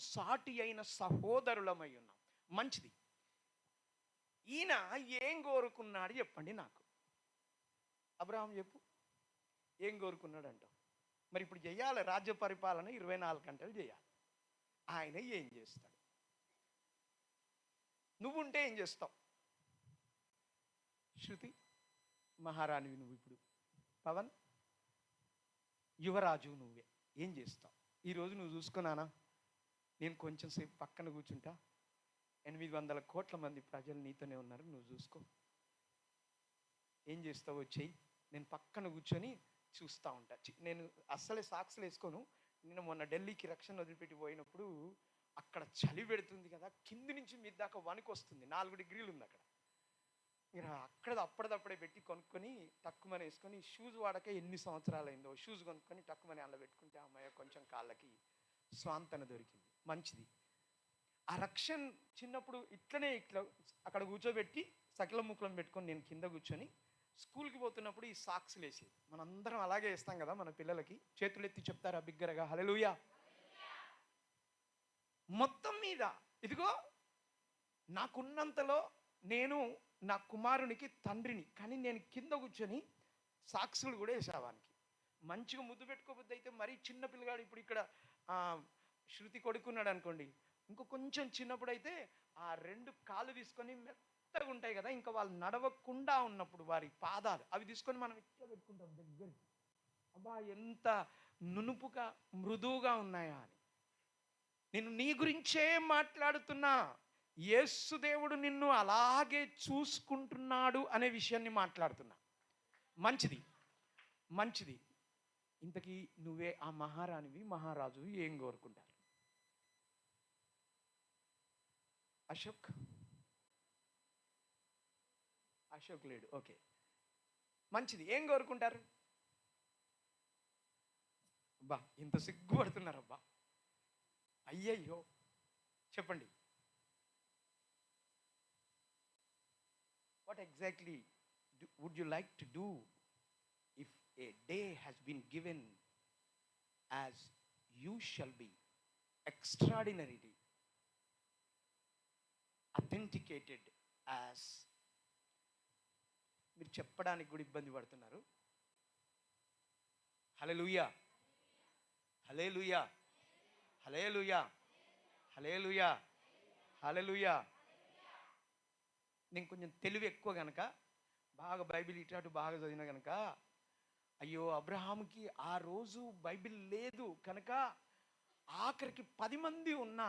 సాటి అయిన సహోదరులమై ఉన్నాం. మంచిది. ఈయన ఏం కోరుకున్నాడు చెప్పండి నాకు. అబ్రహాం చెప్పు. ఏం కోరుకున్నాడు మరి ఇప్పుడు చేయాలి రాజ్య పరిపాలన ఇరవై నాలుగు గంటలు చేయాలి. ఆయన ఏం చేస్తాడు? నువ్వుంటే ఏం చేస్తావు? శృతి మహారాణివి నువ్వు ఇప్పుడు. పవన్ యువరాజు నువ్వే. ఏం చేస్తావు? ఈరోజు నువ్వు చూసుకున్నానా? నేను కొంచెం సేపు పక్కన కూర్చుంటా. ఎనిమిది వందల కోట్ల మంది ప్రజలు నీతోనే ఉన్నారు నువ్వు చూసుకో. ఏం చేస్తావో చెయ్యి. నేను పక్కన కూర్చొని చూస్తూ ఉంటా. నేను అస్సలే సాక్స్లు వేసుకోను. నేను మొన్న ఢిల్లీకి రక్షణ వదిలిపెట్టి పోయినప్పుడు అక్కడ చలి పెడుతుంది కదా కింది నుంచి మీ దాకా వణుకు వస్తుంది నాలుగు డిగ్రీలు ఉంది అక్కడ. ఇక అక్కడ అప్పటిదప్పుడే పెట్టి కొనుక్కొని తక్కువని వేసుకొని షూస్ వాడక ఎన్ని సంవత్సరాలు అయిందో షూస్ కొనుక్కొని తక్కువని అలా పెట్టుకుంటే అమ్మాయి కొంచెం కాళ్ళకి స్వాంతన దొరికింది. మంచిది. ఆ రక్షణ చిన్నప్పుడు ఇట్లనే ఇట్లా అక్కడ కూర్చోబెట్టి సకలం ముక్కలం పెట్టుకొని నేను కింద కూర్చొని స్కూల్కి పోతున్నప్పుడు ఈ సాక్స్ వేసి మనందరం అలాగే వేస్తాం కదా మన పిల్లలకి. చేతులు ఎత్తి చెప్తారా బిగ్గరగా హలలుయా మొత్తం మీద ఇదిగో నాకున్నంతలో నేను నా కుమారునికి తండ్రిని కానీ నేను కింద కూర్చొని సాక్సులు కూడా వేసేవానికి. మంచిగా ముద్దు పెట్టుకోబుద్ది అయితే మరీ చిన్న పిల్లగాడు ఇప్పుడు ఇక్కడ శృతి కొడుకున్నాడు అనుకోండి ఇంకో కొంచెం చిన్నప్పుడు అయితే ఆ రెండు కాళ్ళు తీసుకొని మెత్తగా ఉంటాయి కదా ఇంకా వాళ్ళు నడవకుండా ఉన్నప్పుడు వారి పాదాలు అవి తీసుకొని మనం ఇట్లా పెట్టుకుంటాం దగ్గరికి. అబ్బా ఎంత నునుపుగా మృదువుగా ఉన్నాయా అని. నేను నీ గురించే మాట్లాడుతున్నా యేసు దేవుడు నిన్ను అలాగే చూసుకుంటున్నాడు అనే విషయాన్ని మాట్లాడుతున్నా. మంచిది మంచిది. ఇంతకీ నువ్వే ఆ మహారాణివి మహారాజు ఏం కోరుకుంటారు? అశోక్? అశోక్ లేడు. ఓకే. మంచిది. ఏం కోరుకుంటారు? అబ్బా ఇంత సిగ్గుపడుతున్నారు అబ్బా అయ్యయ్యో. చెప్పండి. What exactly would you like to do if a day has been given as you shall be extraordinarily authenticated as మీరు చెప్పడానికి కూడా ఇబ్బంది పడుతున్నారు. Hallelujah hallelujah hallelujah hallelujah hallelujah నేను కొంచెం తెలివి ఎక్కువ కనుక బాగా బైబిల్ ఇటు బాగా చదివిన కనుక అయ్యో అబ్రహాంకి ఆ రోజు బైబిల్ లేదు కనుక ఆఖరికి పది మంది ఉన్నా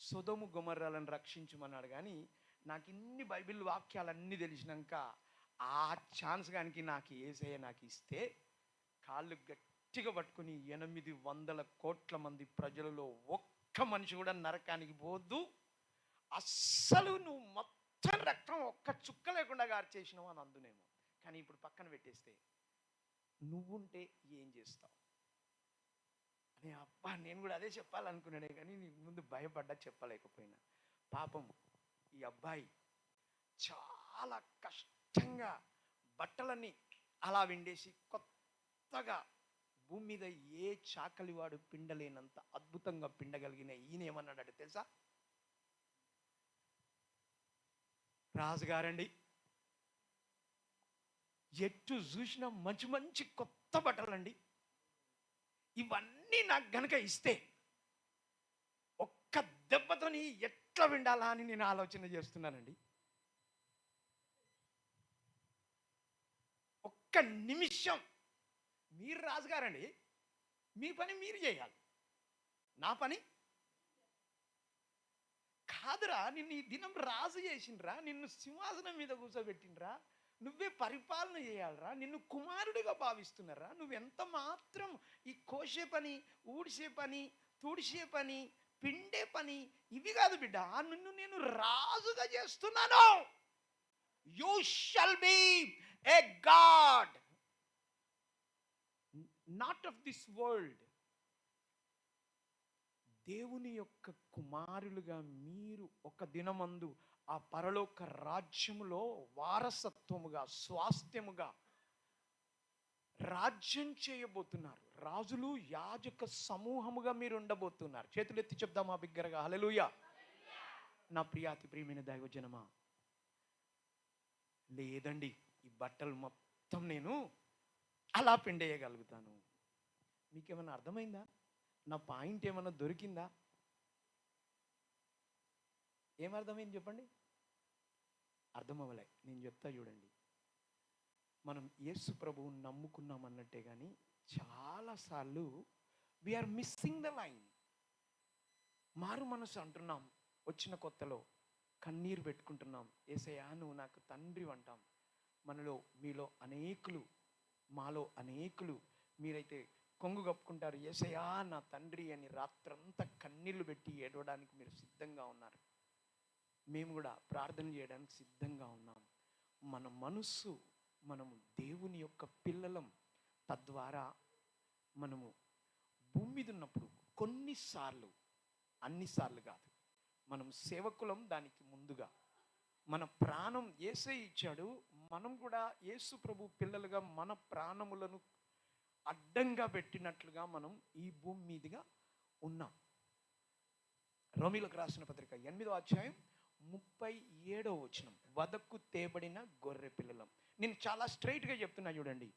సుధము గుమర్రాలను రక్షించమన్నాడు. కానీ నాకు ఇన్ని బైబిల్ వాక్యాలన్నీ తెలిసినాక ఆ ఛాన్స్ కానీ నాకు ఏసయ్య నాకు ఇస్తే కాళ్ళు గట్టిగా పట్టుకుని ఎనిమిది వందల కోట్ల మంది ప్రజలలో ఒక్క మనిషి కూడా నరకానికి పోద్దు అస్సలు నువ్వు మొత్తం రక్తం ఒక్క చుక్క లేకుండా గార్చేసినావు అని అందునేమో. కానీ ఇప్పుడు పక్కన పెట్టేస్తే నువ్వుంటే ఏం చేస్తావు? అనే అబ్బా నేను కూడా అదే చెప్పాలనుకున్నాడే కానీ నీకు ముందు భయపడ్డా చెప్పలేకపోయినా. పాపం ఈ అబ్బాయి చాలా కష్టంగా బట్టలన్నీ అలా విండేసి కొత్తగా భూమి మీద ఏ చాకలివాడు పిండలేనంత అద్భుతంగా పిండగలిగిన ఈయన ఏమన్నాడు తెలుసా? రాజుగారండి ఎట్టు చూసినా మంచి మంచి కొత్త బట్టలండి. ఇవన్నీ నాకు గనక ఇస్తే ఒక్క దెబ్బతోని ఎట్లా విండాలా అని నేను ఆలోచన చేస్తున్నానండి. ఒక్క నిమిషం. మీరు రాజుగారండి మీ పని మీరు చేయాలి. నా పని? కాదురా నిన్ను ఈ దినం రాజు చేసిండ్రా నిన్ను సింహాసనం మీద కూర్చోబెట్టిండ్రా నువ్వే పరిపాలన చేయాలరా నిన్ను కుమారుడిగా భావిస్తున్నారా? నువ్వెంత మాత్రం ఈ కోసే పని ఊడిసే పని తుడిసే పని పిండే పని ఇవి కాదు బిడ్డ నిన్ను నేను రాజుగా చేస్తున్నాను. You shall be a god not of this world దేవుని యొక్క కుమారులుగా మీరు ఒక దినమందు ఆ పరలోక రాజ్యములో వారసత్వముగా స్వాస్థ్యముగా రాజ్యం చేయబోతున్నారు. రాజులు యాజక సమూహముగా మీరు ఉండబోతున్నారు చేతులు ఎత్తి చెప్దామా బిగ్గరగా? హల్లెలూయా. నా ప్రియాతి ప్రియమైన దైవజనమా లేదండి ఈ బట్టలు మొత్తం నేను అలా పిండేయగలుగుతాను. మీకేమైనా అర్థమైందా? నా పాయింట్ ఏమైనా దొరికిందా? ఏమర్థమైంది చెప్పండి? అర్థమవ్వలే. నేను చెప్తా చూడండి. మనం యేసు ప్రభువుని నమ్ముకున్నాం అన్నట్టే కానీ చాలాసార్లు వీఆర్ మిస్సింగ్ ద లైన్ మారు మనసు అంటున్నాం వచ్చిన కొత్తలో. కన్నీరు పెట్టుకుంటున్నాం. ఏసయ్యా నువ్వు నాకు తండ్రి అంటాం మనలో మీలో అనేకులు మాలో అనేకులు మీరైతే కొంగు కప్పుకుంటారు. ఏసయా నా తండ్రి అని రాత్రంతా కన్నీళ్ళు పెట్టి ఏడవడానికి మీరు సిద్ధంగా ఉన్నారు. మేము కూడా ప్రార్థన చేయడానికి సిద్ధంగా ఉన్నాం. మన మనస్సు మనము దేవుని యొక్క పిల్లలం. తద్వారా మనము భూమి మీద ఉన్నప్పుడు కొన్నిసార్లు అన్నిసార్లు కాదు మనం సేవకులం దానికి ముందుగా మన ప్రాణం ఏసే ఇచ్చాడు మనం కూడా యేసు ప్రభు పిల్లలుగా మన ప్రాణములను అడ్డంగా పెట్టినట్లుగా మనం ఈ భూమి మీదుగా ఉన్నాం. రోమిలకు రాసిన పత్రిక ఎనిమిదో అధ్యాయం ముప్పై ఏడో వచనం. వదకు తేబడిన గొర్రె పిల్లలం. నేను చాలా స్ట్రైట్గా చెప్తున్నా చూడండి.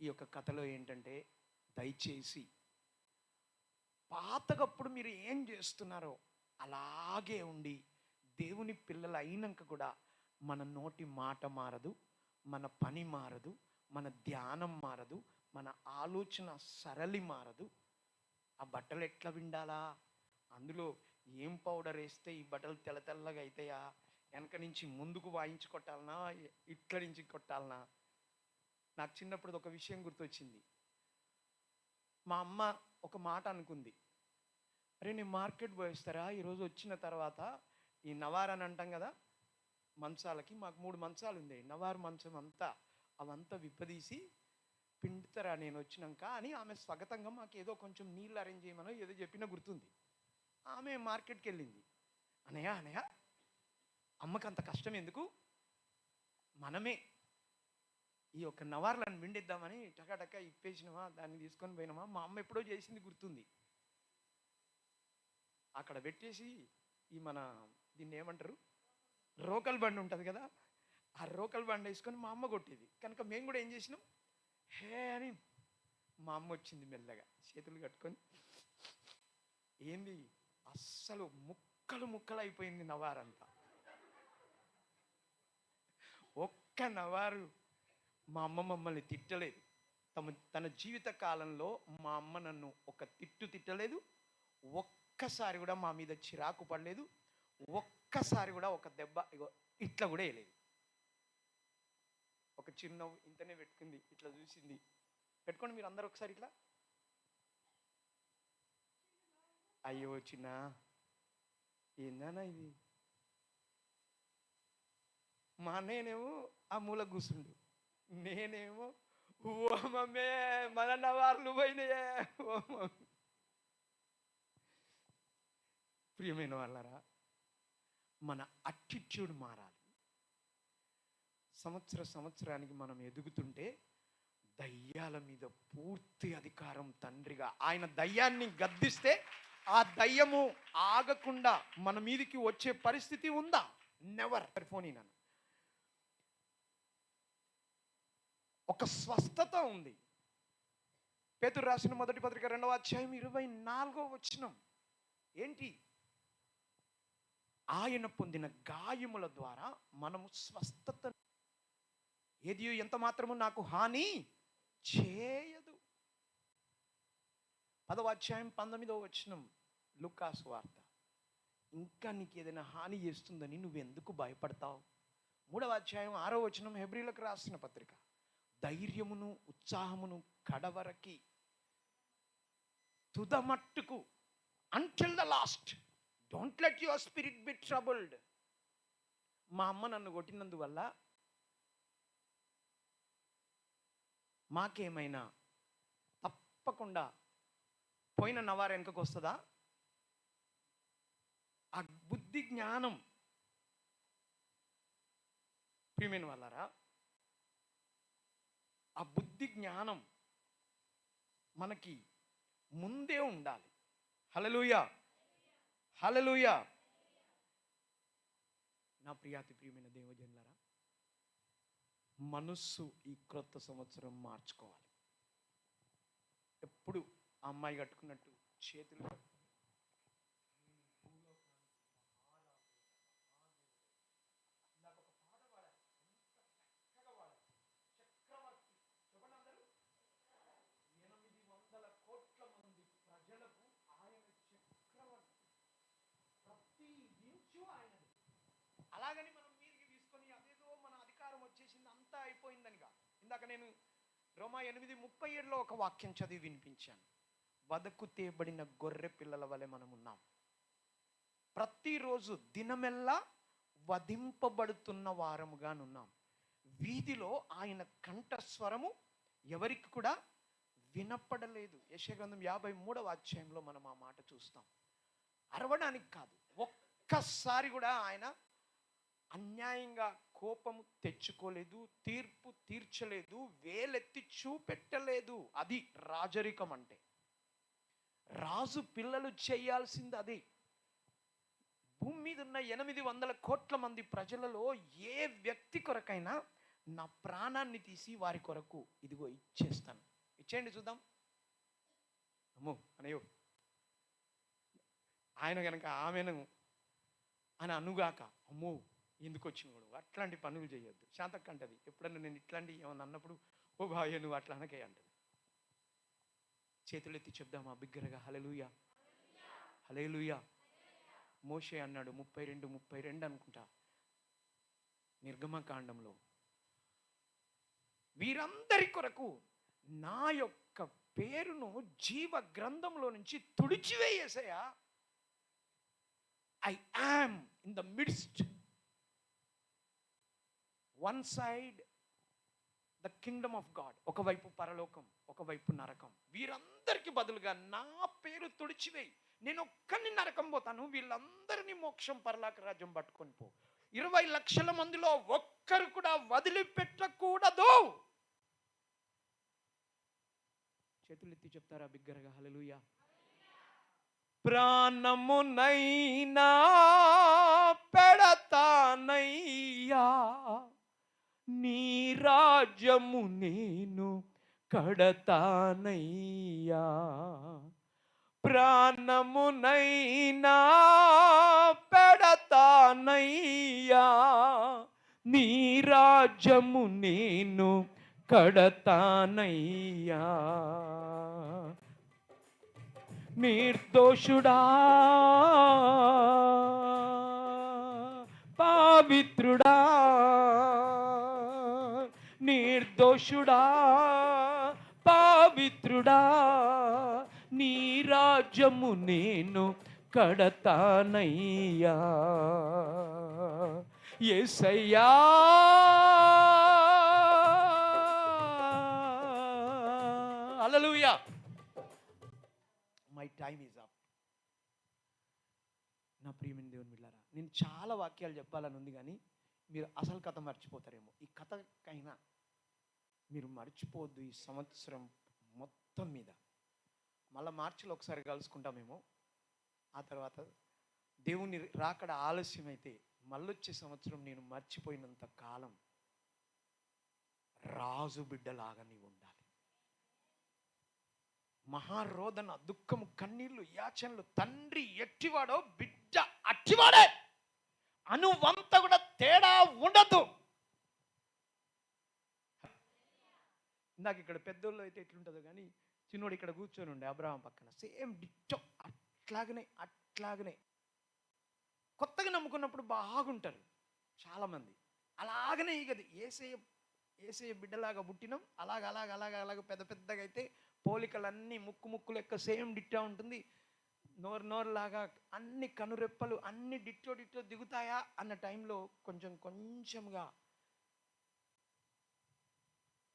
ఈ యొక్క కథలో ఏంటంటే దయచేసి పాతకప్పుడు మీరు ఏం చేస్తున్నారో అలాగే ఉండి దేవుని పిల్లలు అయినాక కూడా మన నోటి మాట మారదు మన పని మారదు మన ధ్యానం మారదు మన ఆలోచన సరళి మారదు. ఆ బట్టలు ఎట్లా విండాలా? అందులో ఏం పౌడర్ వేస్తే ఈ బట్టలు తెల్ల తెల్లగా అవుతాయా వెనక నుంచి ముందుకు వాయించి కొట్టాలనా? ఇట్ల నుంచి కొట్టాలనా? నాకు చిన్నప్పుడు ఒక విషయం గుర్తొచ్చింది. మా అమ్మ ఒక మాట అనుకుంది. అరే నేను మార్కెట్ పోయిస్తారా? ఈరోజు వచ్చిన తర్వాత ఈ నవార్ అని అంటాం కదా మంచాలకి మాకు మూడు మంచాలు ఉంది నవారు మంచం అంతా అవంతా విప్పదీసి పిండుతారా నేను వచ్చినాక అని ఆమె స్వాగతంగా మాకు ఏదో కొంచెం నీళ్ళు అరేంజ్ చేయమనో ఏదో చెప్పినా గుర్తుంది. ఆమె మార్కెట్కి వెళ్ళింది అనయ్య అనయ్య అమ్మకి అంత కష్టం ఎందుకు? మనమే ఈ యొక్క నవార్లను విండిద్దామని టకాటక ఇప్పేసినామా దాన్ని తీసుకొని పోయినామా మా అమ్మ ఎప్పుడో చేసింది గుర్తుంది. అక్కడ పెట్టేసి ఈ మన దీన్ని ఏమంటారు? రోకల్ బండి ఉంటుంది కదా ఆ రోకల్ బండి వేసుకొని మా అమ్మ కొట్టేది. కనుక మేము కూడా ఏం చేసినాం? హే అని మా అమ్మ వచ్చింది మెల్లగా చేతులు కట్టుకొని. ఏంది? అస్సలు ముక్కలు ముక్కలు అయిపోయింది నవారంతా. ఒక్క నవారు మా అమ్మ మమ్మల్ని తిట్టలేదు. తమ తన జీవిత కాలంలో మా అమ్మ నన్ను ఒక తిట్టు తిట్టలేదు. ఒక్కసారి కూడా మా మీద చిరాకు పడలేదు. ఒక్కసారి కూడా ఒక దెబ్బ ఇగో ఇట్లా కూడా వేయలేదు. ఒక చిన్న ఇంతనే పెట్టుకుంది ఇట్లా చూసింది. పెట్టుకోండి మీరు అందరు ఒకసారి ఇట్లా. అయ్యో వచ్చినా ఏందన్నా ఇది మా అన్నయ్యనేమో ఆ మూల కూర్చుండు నేనేమో ఓ మమ్మే మనన్న వాళ్ళు పోయినాయే ఓ ప్రియమైన వాళ్ళరా మన అట్టిట్యూడ్ మారాలి సంవత్సర సంవత్సరానికి మనం ఎదుగుతుంటే దయ్యాల మీద పూర్తి అధికారం తండ్రిగా. ఆయన దయ్యాన్ని గద్దిస్తే ఆ దయ్యము ఆగకుండా మన మీదికి వచ్చే పరిస్థితి ఉందా? నెవర్ ఫోన్ నన్ను. ఒక స్వస్థత ఉంది. పేతురు రాసిన మొదటి పత్రిక రెండవ అధ్యాయం ఇరవై నాలుగో వచ్చినం ఏంటి? ఆయన పొందిన గాయముల ద్వారా మనము స్వస్థత ఏది ఎంత మాత్రము నాకు హాని చేయదు. పదవ అధ్యాయం పంతొమ్మిదవ వచనం. లుకాస్ వార్త. ఇంకా నీకు ఏదైనా హాని చేస్తుందని నువ్వు ఎందుకు భయపడతావు? మూడవ అధ్యాయం ఆరో వచనం హెబ్రిలకు రాసిన పత్రిక. ధైర్యమును ఉత్సాహమును కడవరకి తుదమట్టుకు until the last don't let your spirit be troubled మా అమ్మ నన్ను కొట్టినందువల్ల మాకేమైనా తప్పకుండా పోయిన నవారు వెనుకకు వస్తుందా? ఆ బుద్ధి జ్ఞానం. ప్రియమైన వల్లరా ఆ బుద్ధి బుద్ధి జ్ఞానం మనకి ముందే ఉండాలి. హలలుయ హలలుయ నా ప్రియాతి ప్రియమైన దేవజనులరా మనస్సు ఈ క్రొత్త సంవత్సరం మార్చుకోవాలి. ఎప్పుడు ఆ అమ్మాయి కట్టుకున్నట్టు చేతులు ఎనిమిది వందల కోట్ల మంది ప్రజలకు ఆయన చక్రవర్తి ప్రతి ఇంచు ఆయనది అలాగని మనం మీరికి తీసుకొని అదేదో మన అధికారం వచ్చేసింది అంతా అయిపోయిందనిగా ఇందాక నేను రోమా ఎనిమిది ముప్పై ఏడులో ఒక వాక్యం చదివి వినిపించాను. వదకు తేబడిన గొర్రె పిల్లల వలె మనం ఉన్నాం ప్రతిరోజు దినమెల్లా వధింపబడుతున్న వారముగానున్నాం వీధిలో ఆయన కంఠస్వరము ఎవరికి కూడా వినపడలేదు. యశగ్రంథం యాభై మూడవ అధ్యాయంలో మనం ఆ మాట చూస్తాం. అరవడానికి కాదు ఒక్కసారి కూడా ఆయన అన్యాయంగా కోపము తెచ్చుకోలేదు తీర్పు తీర్చలేదు వేలెత్తి చూపెట్టలేదు. అది రాజరికం అంటే. రాజు పిల్లలు చేయాల్సింది అది. భూమి మీద ఉన్న ఎనిమిది వందల కోట్ల మంది ప్రజలలో ఏ వ్యక్తి కొరకైనా నా ప్రాణాన్ని తీసి వారి కొరకు ఇదిగో ఇచ్చేస్తాను. ఇచ్చేయండి చూద్దాం. అమ్మో అనయో ఆయన కనుక ఆమెను అని అనుగాక అమ్మో ఎందుకు వచ్చిన అట్లాంటి పనులు చేయొద్దు. శాంతక్క అంటది ఎప్పుడన్నా నేను ఇట్లాంటి ఏమన్నా అన్నప్పుడు ఓ భాయ్య నువ్వు అట్లా అనకే అంటది. చేతులెత్తి చెప్దామా? బిగ్గరగా హలలుయా హలేలుయా మోషే అన్నాడు ముప్పై రెండు ముప్పై రెండు అనుకుంటా. నిర్గమకాండంలో వీరందరి కొరకు నా యొక్క పేరును జీవ గ్రంథంలో నుంచి తుడిచివేయేసయా I am in the midst one side the kingdom of God ఒకవైపు పరలోకం ఒకవైపు నరకం. వీరందరికీ బదులుగా నా పేరు తుడిచివేయి. నేను ఒక్కరిని నరకం పోతాను వీళ్ళందరినీ మోక్షం పరలాక రాజ్యం పట్టుకొని పో. ఇరవై లక్షల మందిలో ఒక్కరు కూడా వదిలిపెట్టకూడదు. చేతులెత్తి చెప్తారా బిగ్గరగా? హల్లెలూయా. ప్రాణమునైనా పెడతానయ్యా. నీ రాజ్యము నేను కడతానయ్యా. ప్రాణమునైనా పెడతానయ్యా. నీ రాజ్యము నేను కడతానయ్యా. నిర్దోషుడా పవిత్రుడా నిర్దోషుడా పావిత్రుడా నీ రాజ్యము నేను కడతానయ్యా. ఎసయ్యా అలలుయా మై టైమ్ ఈజ్ అప్ నా ప్రియమైన దేవుని బిళ్ళారా నేను చాలా వాక్యాలు చెప్పాలని ఉంది కానీ మీరు అసలు కథ మర్చిపోతారేమో. ఈ కథకైనా మీరు మర్చిపోవద్దు ఈ సంవత్సరం మొత్తం మీద. మళ్ళీ మార్చిలో ఒకసారి కలుసుకుంటామేమో. ఆ తర్వాత దేవుని రాకడ ఆలస్యమైతే మళ్ళొచ్చే సంవత్సరం నేను మర్చిపోయినంత కాలం రాజు బిడ్డలాగా నీవు ఉండాలి. మహారోదన దుఃఖము కన్నీళ్ళు యాచనలు తండ్రి ఎట్టివాడో బిడ్డ అట్టివాడే. అనువంత కూడా తేడా ఉండదు. ఇందాక ఇక్కడ పెద్దోళ్ళు అయితే ఎట్లుంటుందో కానీ చిన్నోడు ఇక్కడ కూర్చొని ఉండే అబ్రహం పక్కన. సేమ్ డిట్టో అట్లాగనే అట్లాగనే. కొత్తగా నమ్ముకున్నప్పుడు బాగుంటారు చాలామంది. అలాగనే ఇగది ఏసే ఏసే బిడ్డలాగా పుట్టినాం. అలాగ అలాగ అలాగ అలాగ పెద్ద పెద్దగా అయితే పోలికలన్నీ ముక్కు ముక్కు లెక్క సేమ్ డిట్టా ఉంటుంది. నోరు నోరులాగా అన్ని కనురెప్పలు అన్ని డిట్టో డిట్టో దిగుతాయా అన్న టైంలో కొంచెం కొంచెంగా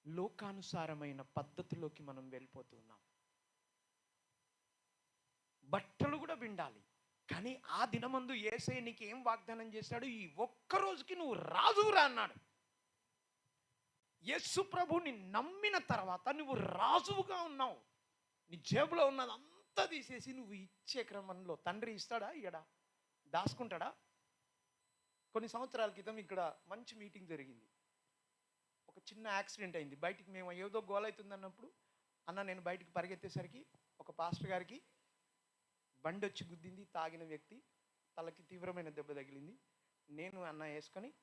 లోకానుసారమైన పద్ధతిలోకి మనం వెళ్ళిపోతున్నాం బట్టలు కూడా విండాలి కానీ ఆ దినమందు ఏసై నీకు ఏం వాగ్దానం చేశాడు? ఈ ఒక్క రోజుకి నువ్వు రాజువురా అన్నాడు. యస్సు ప్రభుని నమ్మిన తర్వాత నువ్వు రాజువుగా ఉన్నావు. నీ జేబులో ఉన్నది అంతా తీసేసి నువ్వు ఇచ్చే క్రమంలో తండ్రి ఇస్తాడా? ఇయ్యడా? దాసుకుంటాడా? కొన్ని సంవత్సరాల క్రితం ఇక్కడ మంచి మీటింగ్ జరిగింది. ఒక చిన్న యాక్సిడెంట్ అయింది. బయటికి మేము ఏదో గోల్ అవుతుంది అన్నప్పుడు అన్న నేను బయటికి పరిగెత్తేసరికి ఒక పాస్టర్ గారికి బండి వచ్చి గుద్దింది. తాగిన వ్యక్తి తలకి తీవ్రమైన దెబ్బ తగిలింది. నేను అన్న వేసుకొని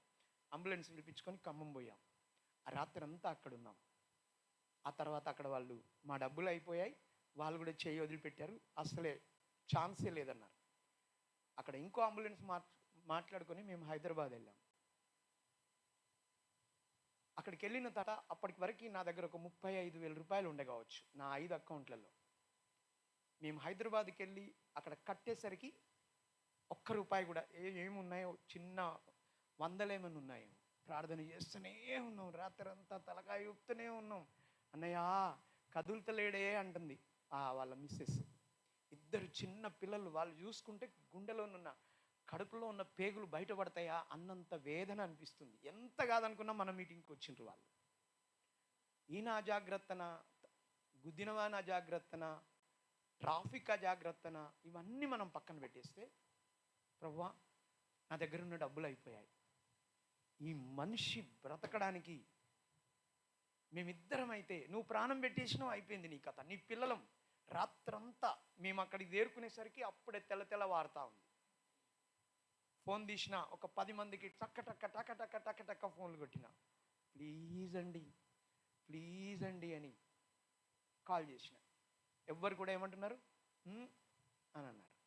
అంబులెన్స్ పిలిపించుకొని ఖమ్మం పోయాం. ఆ రాత్రి అంతా అక్కడ ఉన్నాం. ఆ తర్వాత అక్కడ వాళ్ళు మా డబ్బులు అయిపోయాయి. వాళ్ళు కూడా చేయి వదిలిపెట్టారు. అసలే ఛాన్సే లేదన్నారు. అక్కడ ఇంకో అంబులెన్స్ మాట్ మాట్లాడుకొని మేము హైదరాబాద్ వెళ్ళాం. అక్కడికి వెళ్ళిన తట అప్పటికి వరకు నా దగ్గర ఒక ముప్పై ఐదు వేల రూపాయలు ఉండే కావచ్చు నా ఐదు అకౌంట్లలో. మేము హైదరాబాద్కి వెళ్ళి అక్కడ కట్టేసరికి ఒక్క రూపాయి కూడా ఏ ఏమున్నాయో చిన్న వందలేమని ఉన్నాయో ప్రార్థన చేస్తూనే ఉన్నాం. రాత్రంతా తలకాయ ఊపుతూనే ఉన్నాం. అన్నయ్య కదులుతలేడే అంటుంది ఆ వాళ్ళ మిస్సెస్. ఇద్దరు చిన్న పిల్లలు వాళ్ళు చూసుకుంటే గుండెలోనున్న కడుపులో ఉన్న పేగులు బయటపడతాయా అన్నంత వేదన అనిపిస్తుంది. ఎంత కాదనుకున్నా మన మీటింగ్కి వచ్చిండ్రు వాళ్ళు. ఈయన అజాగ్రత్తన గుద్దినవాన అజాగ్రత్తన ట్రాఫిక్ అజాగ్రత్తన ఇవన్నీ మనం పక్కన పెట్టేస్తే ప్రవ్వా నా దగ్గర ఉన్న డబ్బులు అయిపోయాయి. ఈ మనిషి బ్రతకడానికి మేమిద్దరం అయితే నువ్వు ప్రాణం పెట్టేసినావు అయిపోయింది నీ కథ. నీ పిల్లలం రాత్రంతా మేము అక్కడికి చేరుకునేసరికి అప్పుడే తెల్ల తెల్ల వారుతా ఉంది. ఫోన్ తీసిన ఒక పది మందికి టక్క టక్క టక్క టక్క టక్క టక్క ఫోన్లు కొట్టిన. ప్లీజ్ అండి ప్లీజ్ అండి అని కాల్ చేసిన. ఎవ్వరు కూడా ఏమంటున్నారు? అని అన్నారు.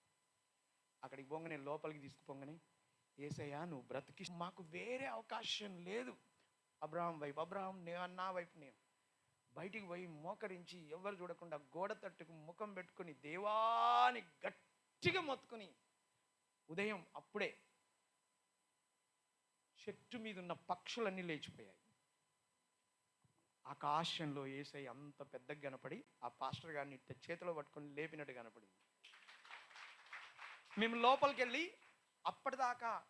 అక్కడికి పోగానే లోపలికి తీసుకుపోగానే ఏసయ్యా నువ్వు బ్రతికి మాకు వేరే అవకాశం లేదు. అబ్రహాం వైపు అబ్రహాం నేను నా వైపు నేను. బయటికి పోయి మోకరించి ఎవరు చూడకుండా గోడ తట్టుకు ముఖం పెట్టుకుని దేవాని గట్టిగా మొత్తుకుని ఉదయం అప్పుడే చెట్టు మీద ఉన్న పక్షులన్నీ లేచిపోయాయి. ఆకాశంలో ఏసై అంత పెద్దగా కనపడి ఆ పాస్టర్ గారిని ఇట్ట చేతిలో పట్టుకొని లేపినట్టు కనపడింది. మేము లోపలికి వెళ్ళి అప్పటిదాకా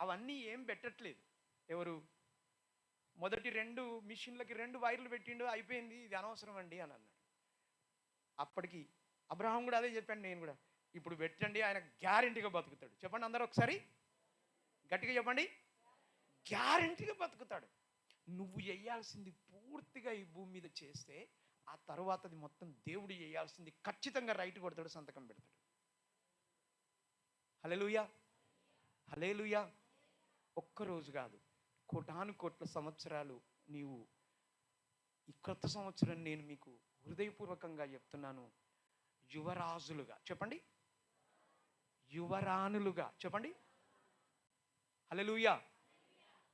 అవన్నీ ఏం పెట్టట్లేదు. ఎవరు? మొదటి రెండు మిషన్లకి రెండు వైర్లు పెట్టిండు అయిపోయింది ఇది అనవసరం అండి అని అన్నాడు. అప్పటికి అబ్రహం కూడా అదే చెప్పాను నేను కూడా. ఇప్పుడు పెట్టండి ఆయన గ్యారెంటీగా బతుకుతాడు. చెప్పండి అందరూ ఒకసారి. గట్టిగా చెప్పండి. గ్యారెంటీగా బతుకుతాడు. నువ్వు చేయాల్సింది పూర్తిగా ఈ భూమి మీద చేస్తే ఆ తర్వాతది మొత్తం దేవుడు చేయాల్సింది ఖచ్చితంగా రైట్ కొడతాడు సంతకం పెడతాడు. హలేలుయా హలేలుయా ఒక్కరోజు కాదు కోటాను కోట్ల సంవత్సరాలు నీవు ఈ క్రొత్త సంవత్సరం నేను మీకు హృదయపూర్వకంగా చెప్తున్నాను. యువరాజులుగా. చెప్పండి. యువరాణులుగా. చెప్పండి. హలెలుయా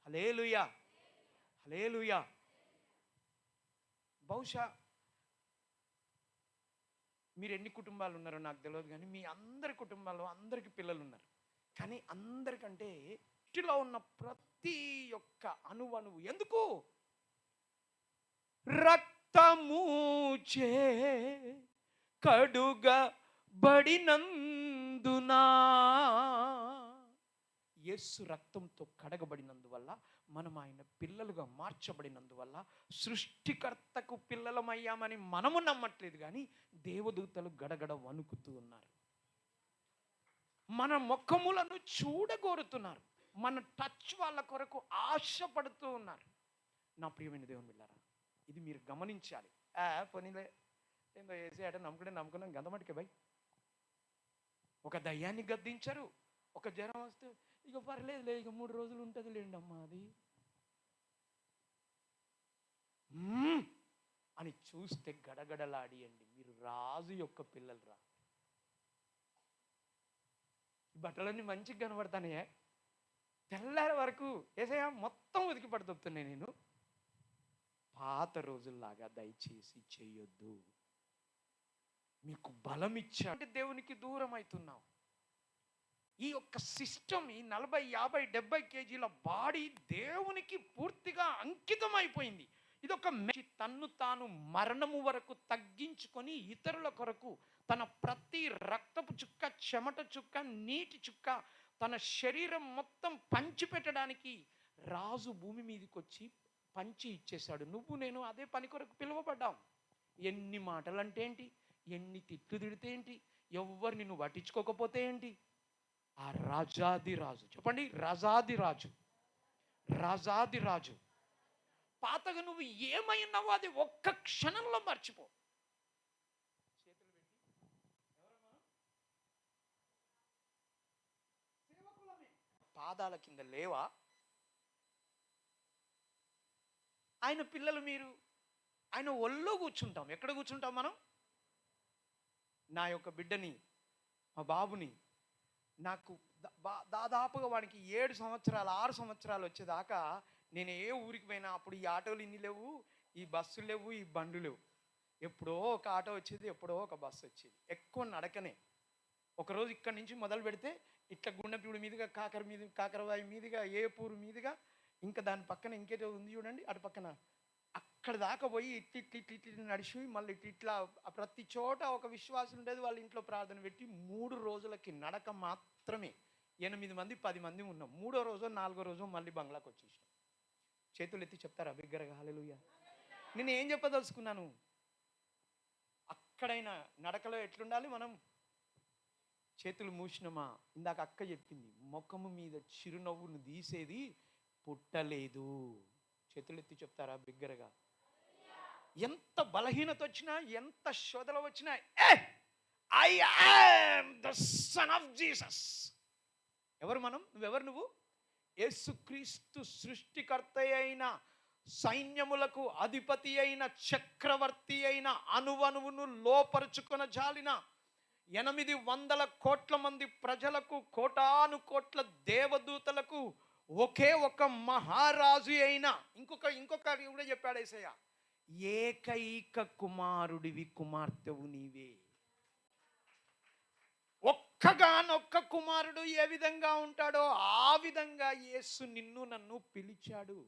హలేలుయా హలేలుయా బహుశా మీరు ఎన్ని కుటుంబాలు ఉన్నారో నాకు తెలియదు కానీ మీ అందరి కుటుంబాల్లో అందరికి పిల్లలు ఉన్నారు కానీ అందరికంటే ఇంటిలో ఉన్న ప్రతి ఒక్క అణువణువు ఎందుకు? రక్తమూచే కడగబడినందునా యేసు రక్తంతో కడగబడినందువల్ల మనం ఆయన పిల్లలుగా మార్చబడినందువల్ల సృష్టికర్తకు పిల్లలమయ్యామని మనము నమ్మట్లేదు కానీ దేవదూతలు గడగడ వణుకుతూ ఉన్నారు. మన ముఖములను చూడగోరుతున్నారు. మన టచ్ వాళ్ళ కొరకు ఆశపడుతూ ఉన్నారు. నా ప్రియమైన దేవుని వెళ్ళారా ఇది మీరు గమనించాలి. ఆ పోనీలే. ఏందో వేసి ఆట నమ్ముకుంటే నమ్ముకున్నాం గంధమటికే బై. ఒక దయ్యాన్ని గద్దించరు. ఒక జ్వరం వస్తే ఇక పర్లేదులే ఇక మూడు రోజులు ఉంటుంది లేండి అమ్మా అది. అని చూస్తే గడగడలాడియండి. మీరు రాజు యొక్క పిల్లలు రా. బట్టలన్నీ మంచిగా కనబడతానే తెల్లారి వరకు ఏసయ్యా మొత్తం ఉతికి పడుతున్నాయి నేను. పాత రోజుల్లాగా దయచేసి చేయొద్దు మీకు బలం ఇచ్చా అంటే దేవునికి దూరం అవుతున్నావు ఈ యొక్క సిస్టమ్ ఈ నలభై యాభై డెబ్బై కేజీల బాడీ దేవునికి పూర్తిగా అంకితం అయిపోయింది ఇది ఒక తన్ను తాను మరణము వరకు తగ్గించుకొని ఇతరుల కొరకు తన ప్రతి రక్తపు చుక్క చెమట చుక్క నీటి చుక్క తన శరీరం మొత్తం పంచిపెట్టడానికి రాజు భూమి మీదకి వచ్చి పంచి ఇచ్చేశాడు. నువ్వు నేను అదే పని కొరకు పిలువబడ్డాం. ఎన్ని మాటలు అంటే ఏంటి ఎన్ని తిట్లు తిడితే ఏంటి? ఎవ్వరు నిన్ను పట్టించుకోకపోతే ఏంటి? ఆ రాజాది రాజు. చెప్పండి రాజాది రాజు. రాజాది రాజు. పాతగా నువ్వు ఏమైనావో అది ఒక్క క్షణంలో మర్చిపో. పాదాల కింద లేవా? ఆయన పిల్లలు మీరు? ఆయన ఒళ్ళో కూర్చుంటాం. ఎక్కడ కూర్చుంటాం మనం? నా యొక్క బిడ్డని మా బాబుని నాకు దాదాపుగా వాడికి ఏడు సంవత్సరాలు ఆరు సంవత్సరాలు వచ్చేదాకా నేను ఏ ఊరికి పోయినా అప్పుడు ఈ ఆటోలు ఇన్ని లేవు ఈ బస్సులు లేవు ఈ బండ్లు లేవు. ఎప్పుడో ఒక ఆటో వచ్చేది ఎప్పుడో ఒక బస్సు వచ్చేది. ఎక్కువ నడకనే. ఒకరోజు ఇక్కడి నుంచి మొదలు పెడితే ఇట్లా గుండెపూడి మీదుగా కాకర మీద కాకరవాయి మీదుగా ఏపూరు మీదుగా ఇంకా దాని పక్కన ఇంకేదో ఉంది చూడండి అటు పక్కన అక్కడ దాకా పోయి ఇట్టి ఇట్టి ఇట్టి ఇట్టి నడిచి మళ్ళీ ఇట్టి ఇట్లా ప్రతి చోట ఒక విశ్వాసం ఉండేది. వాళ్ళ ఇంట్లో ప్రార్థన పెట్టి మూడు రోజులకి నడక మాత్రమే ఎనిమిది మంది పది మంది ఉన్నాం. మూడో రోజు నాలుగో రోజు మళ్ళీ బంగ్లాకి వచ్చేసాం చేతులు ఎత్తి చెప్తారా? బిగ్గరగా హాలెలుయ నేను ఏం చెప్పదలుచుకున్నాను? అక్కడైనా నడకలో ఎట్లుండాలి మనం? చేతులు మూసినమా? ఇందాక అక్క చెప్పింది ముఖము మీద చిరునవ్వును తీసేది పుట్టలేదు. చేతులు ఎత్తి చెప్తారా? బిగ్గరగా. ఎంత బలహీనత వచ్చినా ఎంత శోధన వచ్చినా I am the son of Jesus. ఎవరు మనం? నువ్వెవరు నువ్వు? యేసుక్రీస్తు సృష్టికర్త అయిన సైన్యములకు అధిపతి అయిన చక్రవర్తి అయిన అణువణువును లోపరుచుకొన జాలిన ఎనిమిది వందల కోట్ల మంది ప్రజలకు కోటాను కోట్ల దేవదూతలకు ఒకే ఒక మహారాజు అయిన ఇంకొక ఇంకొక కూడా చెప్పాడు ఏసయ్య. ఏకైక కుమారుడివి కుమార్తెవు నీవే ఒక్కగానొక్క కుమారుడు ఏ విధంగా ఉంటాడో ఆ విధంగా యేసు నిన్ను నన్ను పిలిచాడు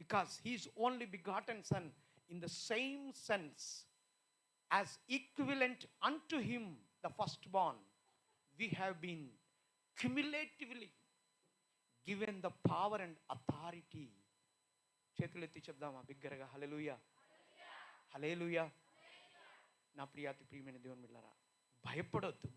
because he's only begotten son in the same sense as equivalent unto him the first born we have been cumulatively given the power and authority చేతులు ఎత్తి చెప్దామా? బిగ్గరగా హలెలుయా హలేలుయా నా ప్రియాతి ప్రియమైన దేవుని మిళ్ళరా భయపడొద్దు.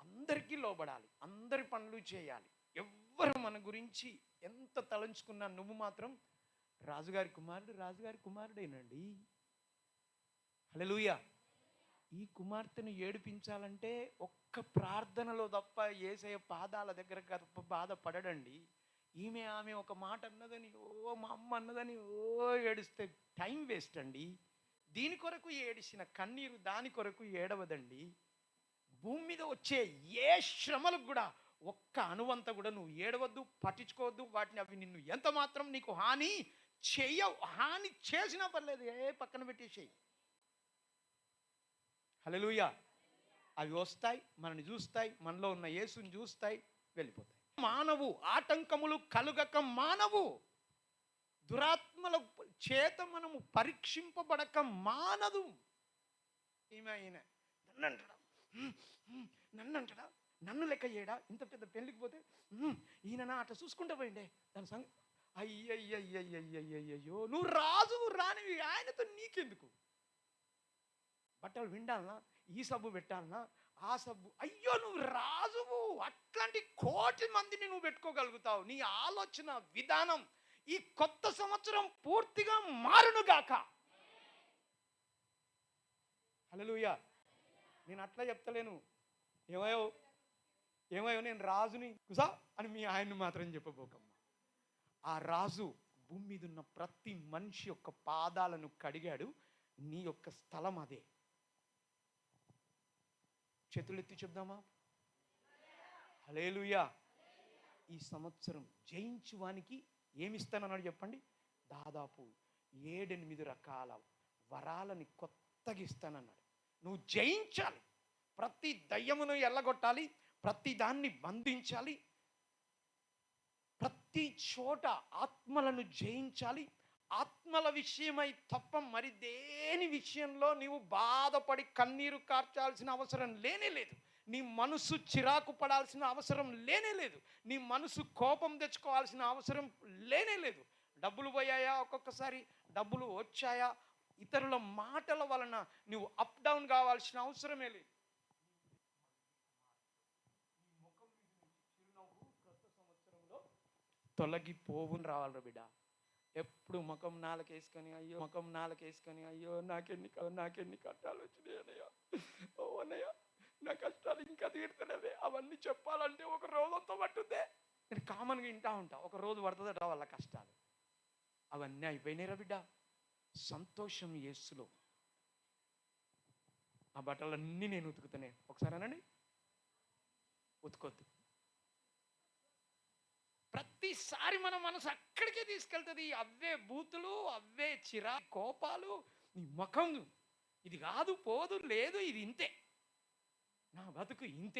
అందరికీ లోబడాలి అందరి పనులు చేయాలి. ఎవ్వరు మన గురించి ఎంత తలంచుకున్నా నువ్వు మాత్రం రాజుగారి కుమారుడు రాజుగారి కుమారుడేనండి. హల్లెలూయా. ఈ కుమార్తెను ఏడిపించాలంటే ఒక్క ప్రార్థనలో తప్ప ఏసయ పాదాల దగ్గర తప్ప బాధపడడండి. ఈమె ఆమె ఒక మాట అన్నదని ఓ మా అమ్మ అన్నదని ఓ ఏడిస్తే టైం వేస్ట్ అండి. దీని కొరకు ఏడిసిన కన్నీరు దాని కొరకు ఏడవదండి. భూమి మీద వచ్చే ఏ శ్రమలకు కూడా ఒక్క అనువంత కూడా నువ్వు ఏడవద్దు పట్టించుకోవద్దు. వాటిని అవి నిన్ను ఎంత మాత్రం నీకు హాని చెయ్య హాని చేసినా పర్లేదు ఏ పక్కన పెట్టేసేయి. హల్లెలూయా. అవి వస్తాయి మనని చూస్తాయి మనలో ఉన్న యేసుని చూస్తాయి వెళ్ళిపోతాయి. మానవు ఆటంకములు కలుగక మానవు. దురాత్మల చేత మనము పరీక్షింపబడక మానదు. ఈమె ఆయన నన్ను అంటడా నన్ను అంటడా నన్ను లెక్క చేయడా? ఇంత పెద్ద పెళ్ళికి పోతే? ఈయన నా అట్లా చూసుకుంటూ పోయిండే. దాని సంగ అయ్యయ్యయ్యయ్యయ్యయ్యో నువ్వు రాజు రానివి ఆయనతో నీకెందుకు? బట్టలు విండాలనా? ఈ సబ్బు పెట్టాలనా? ఆ సబ్బు అయ్యో నువ్వు రాజువు. అట్లాంటి కోటి మందిని నువ్వు పెట్టుకోగలుగుతావు. నీ ఆలోచన విధానం ఈ కొత్త సంవత్సరం పూర్తిగా మారునుగాక హల్లెలూయా. నేను అట్లా చెప్తలేను. ఏమయో ఏమయో నేను రాజుని కుసా అని మీ ఆయన్ని మాత్రం చెప్పబోకమ్మా. ఆ రాజు భూమి మీద ఉన్న ప్రతి మనిషి యొక్క పాదాలను కడిగాడు. నీ యొక్క స్థలం అదే. చేతులెత్తి చెప్దామా? హలేలుయా ఈ సంవత్సరం జయించువానికి ఏమిస్తానన్నాడు చెప్పండి? దాదాపు ఏడెనిమిది రకాల వరాలని కొత్తగా ఇస్తానన్నాడు. నువ్వు జయించాలి. ప్రతి దయ్యమును ఎల్లగొట్టాలి. ప్రతి దాన్ని బంధించాలి. ప్రతి చోట ఆత్మలను జయించాలి. ఆత్మల విషయమై తప్ప మరి దేని విషయంలో నీవు బాధపడి కన్నీరు కార్చాల్సిన అవసరం లేనే లేదు. నీ మనసు చిరాకు పడాల్సిన అవసరం లేనే లేదు. నీ మనసు కోపం తెచ్చుకోవాల్సిన అవసరం లేనే లేదు. డబ్బులు పోయాయా ఒక్కొక్కసారి? డబ్బులు వచ్చాయా? ఇతరుల మాటల వలన నువ్వు అప్ డౌన్ కావాల్సిన అవసరమే లేదు. తొలగిపోవుని రావాలి బిడ్డ. ఎప్పుడు ముఖం నాలకేసుకొని అయ్యో ముఖం నాలకేసుకొని అయ్యో నాకెన్ని నాకెన్ని కట్టాలు వచ్చినాయి అన్నయ్య. ఓ అన్నయ్య నా కష్టాలు ఇంకా తీరుతున్నదే అవన్నీ చెప్పాలంటే ఒక రోజంతా పట్టుద్దే నేను కామన్గా వింటా ఉంటా. ఒక రోజు పడుతుందట వాళ్ళ కష్టాలు. అవన్నీ అయిపోయినాయిరా బిడ్డ. సంతోషం యేసులో. ఆ బట్టలన్నీ నేను ఉతుకుతున్నాయి ఒకసారి అనండి ఉతుకొద్దు. ప్రతిసారి మన మనసు అక్కడికే తీసుకెళ్తుంది. అవే బూతులు అవే చిరా కోపాలు నీ ముఖం. ఇది కాదు పోదు లేదు ఇది ఇంతే. నా బతుకు ఇంతే.